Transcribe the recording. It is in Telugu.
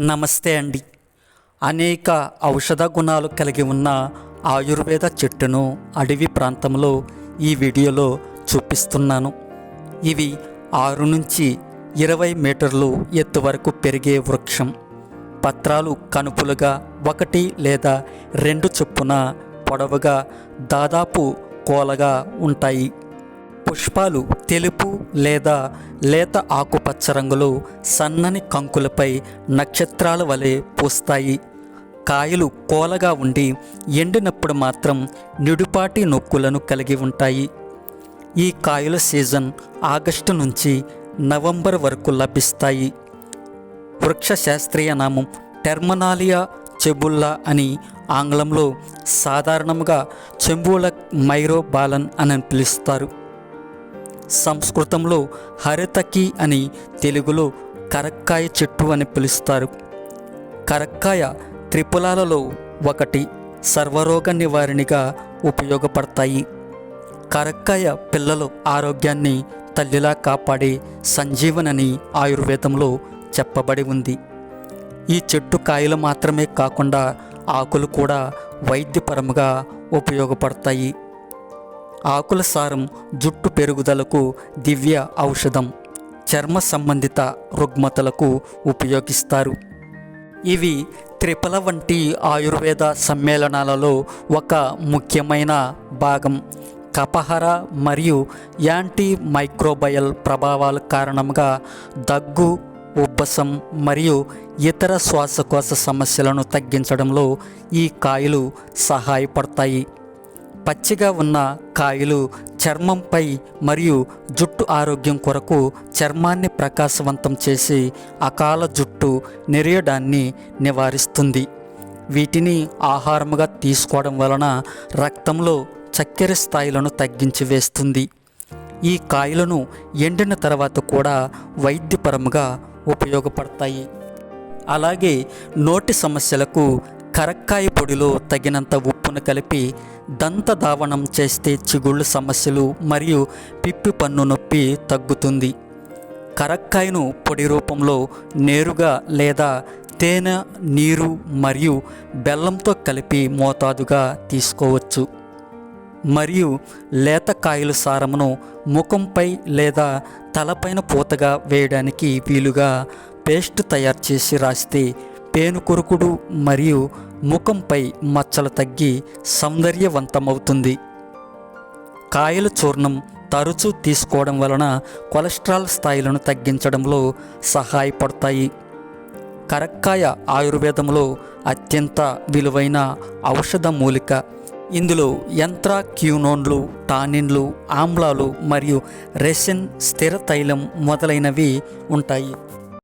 నమస్తే అండి. అనేక ఔషధ గుణాలు కలిగి ఉన్న ఆయుర్వేద చెట్టును అడవి ప్రాంతంలో ఈ వీడియోలో చూపిస్తున్నాను. ఇవి ఆరు నుంచి ఇరవై మీటర్లు ఎత్తు వరకు పెరిగే వృక్షం. పత్రాలు కనుపులుగా ఒకటి లేదా రెండు చొప్పున పొడవుగా దాదాపు కోలగా ఉంటాయి. పుష్పాలు తెలుపు లేదా లేత ఆకుపచ్చ రంగులో సన్నని కంకులపై నక్షత్రాల వలె పూస్తాయి. కాయలు కోలగా ఉండి ఎండినప్పుడు మాత్రం నిడుపాటి నొక్కులను కలిగి ఉంటాయి. ఈ కాయల సీజన్ ఆగస్టు నుంచి నవంబర్ వరకు లభిస్తాయి. వృక్ష శాస్త్రీయ నామం టెర్మనాలియా చెబుల్లా అని ఆంగ్లంలో సాధారణంగా చెంబుల మైరోబాలన్ అని పిలుస్తారు. సంస్కృతంలో హరితకి అని తెలుగులో కరక్కాయ చెట్టు అని పిలుస్తారు. కరక్కాయ త్రిపులాలలో ఒకటి సర్వరోగ నివారణగా ఉపయోగపడతాయి. కరక్కాయ పిల్లలు ఆరోగ్యాన్ని తల్లిలా కాపాడే సంజీవనని ఆయుర్వేదంలో చెప్పబడి ఉంది. ఈ చెట్టు కాయలు మాత్రమే కాకుండా ఆకులు కూడా వైద్యపరముగా ఉపయోగపడతాయి. ఆకుల సారం జుట్టు పెరుగుదలకు దివ్య ఔషధం. చర్మ సంబంధిత రుగ్మతలకు ఉపయోగిస్తారు. ఇవి త్రిపల వంటి ఆయుర్వేద సమ్మేళనాలలో ఒక ముఖ్యమైన భాగం. కపహర మరియు యాంటీ మైక్రోబయల్ ప్రభావాల కారణంగా దగ్గు ఉబ్బసం మరియు ఇతర శ్వాసకోశ సమస్యలను తగ్గించడంలో ఈ కాయలు సహాయపడతాయి. పచ్చిగా ఉన్న కాయలు చర్మంపై మరియు జుట్టు ఆరోగ్యం కొరకు చర్మాన్ని ప్రకాశవంతం చేసి అకాల జుట్టు నెరియడాన్ని నివారిస్తుంది. వీటిని ఆహారముగా తీసుకోవడం వలన రక్తంలో చక్కెర స్థాయిలను తగ్గించి వేస్తుంది. ఈ కాయలను ఎండిన తర్వాత కూడా వైద్యపరముగా ఉపయోగపడతాయి. అలాగే నోటి సమస్యలకు కరక్కాయ పొడిలో తగినంత ఉప్పును కలిపి దంత దావనం చేస్తే చిగుళ్ళు సమస్యలు మరియు పిప్పి పన్ను నొప్పి తగ్గుతుంది. కరక్కాయను పొడి రూపంలో నేరుగా లేదా తేనె నీరు మరియు బెల్లంతో కలిపి మోతాదుగా తీసుకోవచ్చు. మరియు లేత కాయల సారమును ముఖంపై లేదా తలపైన పూతగా వేయడానికి వీలుగా పేస్ట్ తయారు చేసి రాస్తే పేనుకొరుకుడు మరియు ముఖంపై మచ్చలు తగ్గి సౌందర్యవంతమవుతుంది. కాయల చూర్ణం తరచూ తీసుకోవడం వలన కొలెస్ట్రాల్ స్థాయిలను తగ్గించడంలో సహాయపడతాయి. కరక్కాయ ఆయుర్వేదంలో అత్యంత విలువైన ఔషధ మూలిక. ఇందులో యంత్ర క్యూనోన్లు టానిన్లు ఆమ్లాలు మరియు రెసిన్ స్థిర తైలం మొదలైనవి ఉంటాయి.